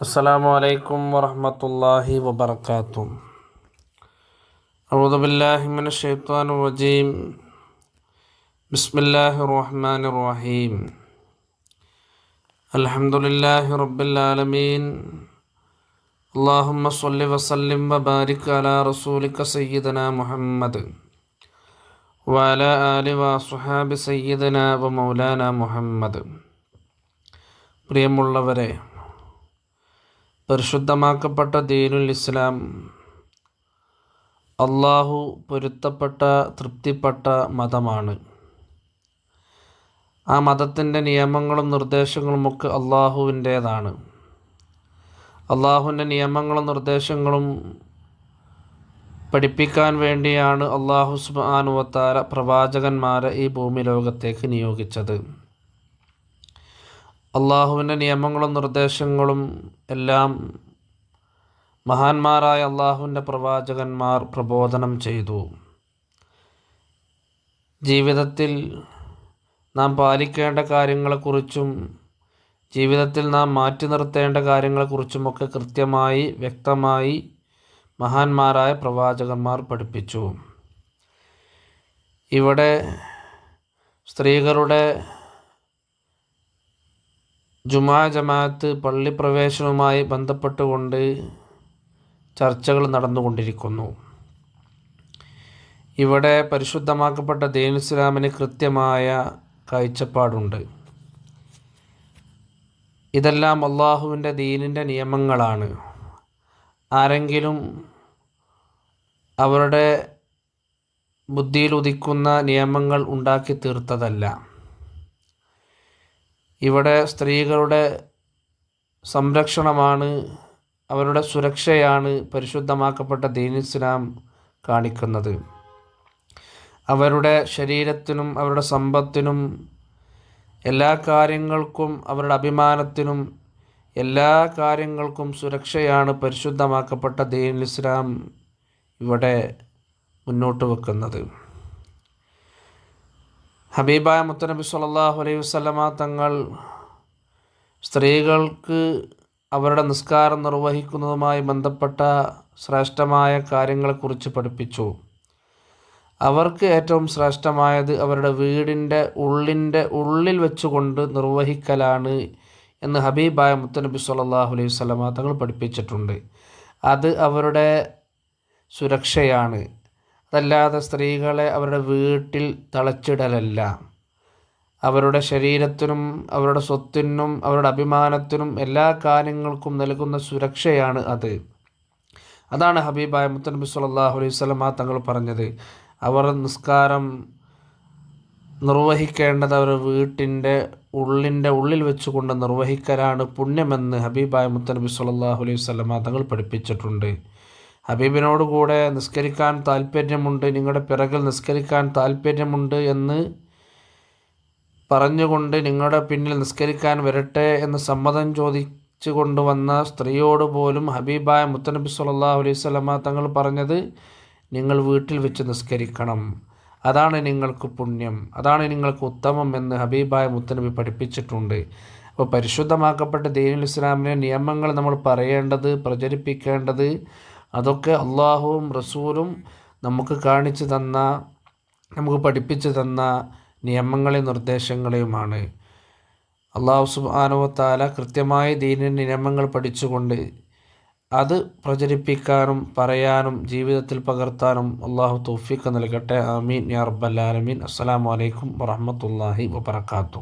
السلام عليكم ورحمة الله وبركاته أعوذ بالله من الشيطان الرجيم بسم الله الرحمن الرحيم الحمد لله رب العالمين اللهم صل وسلم وبارك على رسولك سيدنا محمد وعلى آل وصحاب سيدنا ومولانا محمد പ്രിയമുള്ളവരെ പരിശുദ്ധമാക്കപ്പെട്ട ദീനുൽ ഇസ്ലാം അള്ളാഹു പൊരുത്തപ്പെട്ട തൃപ്തിപ്പെട്ട മതമാണ്. ആ മതത്തിന്റെ നിയമങ്ങളും നിർദ്ദേശങ്ങളും ഒക്കെ അള്ളാഹുവിന്റേതാണ് അള്ളാഹുവിന്റെ നിയമങ്ങളും നിർദ്ദേശങ്ങളും പഠിപ്പിക്കാൻ വേണ്ടിയാണ് അള്ളാഹു സുബാനുവത്താര പ്രവാചകന്മാരെ ഈ ഭൂമി ലോകത്തേക്ക് നിയോഗിച്ചത്. അള്ളാഹുവിന്റെ നിയമങ്ങളും നിർദ്ദേശങ്ങളും എല്ലാം മഹാന്മാരായ അള്ളാഹുവിന്റെ പ്രവാചകന്മാർ പ്രബോധനം ചെയ്തു. ജീവിതത്തിൽ നാം പാലിക്കേണ്ട കാര്യങ്ങളെക്കുറിച്ചും ജീവിതത്തിൽ നാം മാറ്റി നിർത്തേണ്ട കാര്യങ്ങളെക്കുറിച്ചുമൊക്കെ കൃത്യമായി വ്യക്തമായി മഹാന്മാരായ പ്രവാചകന്മാർ പഠിപ്പിച്ചു. ഇവിടെ സ്ത്രീകളുടെ ജുമാ ജമാഅത്ത് പള്ളിപ്രവേശനവുമായി ബന്ധപ്പെട്ടുകൊണ്ട് ചർച്ചകൾ നടന്നുകൊണ്ടിരിക്കുന്നു. ഇവിടെ പരിശുദ്ധമാക്കപ്പെട്ട ദീനുസ്ലാമിന് കൃത്യമായ കാഴ്ചപ്പാടുണ്ട്. ഇതെല്ലാം അള്ളാഹുവിന്റെ ദീനിന്റെ നിയമങ്ങളാണ്. ആരെങ്കിലും അവരുടെ ബുദ്ധിയിൽ ഉദിക്കുന്ന നിയമങ്ങൾ ഉണ്ടാക്കി തീർത്തതല്ല ഇവിടെ സ്ത്രീകളുടെ സംരക്ഷണമാണ് അവരുടെ സുരക്ഷയാണ് പരിശുദ്ധമാക്കപ്പെട്ട ദീൻ ഇസ്ലാം കാണിക്കുന്നത്. അവരുടെ ശരീരത്തിനും അവരുടെ സമ്പത്തിനും എല്ലാ കാര്യങ്ങൾക്കും അവരുടെ അഭിമാനത്തിനും എല്ലാ കാര്യങ്ങൾക്കും സുരക്ഷയാണ് പരിശുദ്ധമാക്കപ്പെട്ട ദീൻ ഇസ്ലാം ഇവിടെ മുന്നോട്ട് വെക്കുന്നത്. ഹബീബായ മുത്തനബി സല്ലാഹു അലൈഹി വസ്ലമ തങ്ങൾ സ്ത്രീകൾക്ക് അവരുടെ നിസ്കാരം നിർവഹിക്കുന്നതുമായി ബന്ധപ്പെട്ട ശ്രേഷ്ഠമായ കാര്യങ്ങളെക്കുറിച്ച് പഠിപ്പിച്ചു. അവർക്ക് ഏറ്റവും ശ്രേഷ്ഠമായത് അവരുടെ വീടിന്റെ ഉള്ളിന്റെ ഉള്ളിൽ വെച്ചുകൊണ്ട് നിർവഹിക്കലാണ് എന്ന് ഹബീബായ മുത്തനബി സല്ലാഹു അലൈഹി വസ്ലമ തങ്ങൾ പഠിപ്പിച്ചിട്ടുണ്ട്. അത് അവരുടെ സുരക്ഷയാണ്. അതല്ലാതെ സ്ത്രീകളെ അവരുടെ വീട്ടിൽ തളച്ചിടലല്ല. അവരുടെ ശരീരത്തിനും അവരുടെ സ്വത്തിനും അവരുടെ അഭിമാനത്തിനും എല്ലാ കാര്യങ്ങൾക്കും നൽകുന്ന സുരക്ഷയാണ് അത്. അതാണ് ഹബീബായ മുത്തനബി സല്ലാഹു അലൈഹി സ്വലമ തങ്ങൾ പറഞ്ഞത്. അവർ നിസ്കാരം നിർവഹിക്കേണ്ടത് അവർ വീട്ടിന്റെ ഉള്ളിന്റെ ഉള്ളിൽ വെച്ചുകൊണ്ട് നിർവഹിക്കലാണ് പുണ്യമെന്ന് ഹബീബായ മുത്തനബി സല്ലാഹു അലൈഹി സ്വലമ തങ്ങൾ പഠിപ്പിച്ചിട്ടുണ്ട്. ഹബീബിനോട് കൂടെ നിസ്കരിക്കാൻ താല്പര്യമുണ്ട് നിങ്ങളുടെ പിറകിൽ നിസ്കരിക്കാൻ താല്പര്യമുണ്ട് എന്ന് പറഞ്ഞുകൊണ്ട് നിങ്ങളുടെ പിന്നിൽ നിസ്കരിക്കാൻ വരട്ടെ എന്ന് സമ്മതം ചോദിച്ചു കൊണ്ടുവന്ന സ്ത്രീയോട് പോലും ഹബീബായ മുത്തനബി സുല്ലാ അലൈഹി സ്വലമ തങ്ങൾ പറഞ്ഞത് നിങ്ങൾ വീട്ടിൽ വെച്ച് നിസ്കരിക്കണം. അതാണ് നിങ്ങൾക്ക് പുണ്യം. അതാണ് നിങ്ങൾക്ക് ഉത്തമം എന്ന് ഹബീബായ മുത്തനബി പഠിപ്പിച്ചിട്ടുണ്ട്. അപ്പോൾ പരിശുദ്ധമാക്കപ്പെട്ട ദീനുൽ ഇസ്ലാമിലെ നിയമങ്ങൾ നമ്മൾ പറയേണ്ടത് പ്രചരിപ്പിക്കേണ്ടത് അതൊക്കെ അള്ളാഹുവും റസൂലും നമുക്ക് കാണിച്ചു തന്ന നമുക്ക് പഠിപ്പിച്ചു തന്ന നിയമങ്ങളെയും നിർദ്ദേശങ്ങളെയുമാണ്. അള്ളാഹു സുബാനുവത്താല കൃത്യമായ ദീനിന്റെ നിയമങ്ങൾ പഠിച്ചുകൊണ്ട് അത് പ്രചരിപ്പിക്കാനും പറയാനും ജീവിതത്തിൽ പകർത്താനും അള്ളാഹു തൗഫീഖ് നൽകട്ടെ. ആമീൻ. യാ റബ്ബല്ലാലമീൻ അസ്സാം വലൈക്കും വറഹ്മത്തുള്ളാഹി വബർക്കാത്തു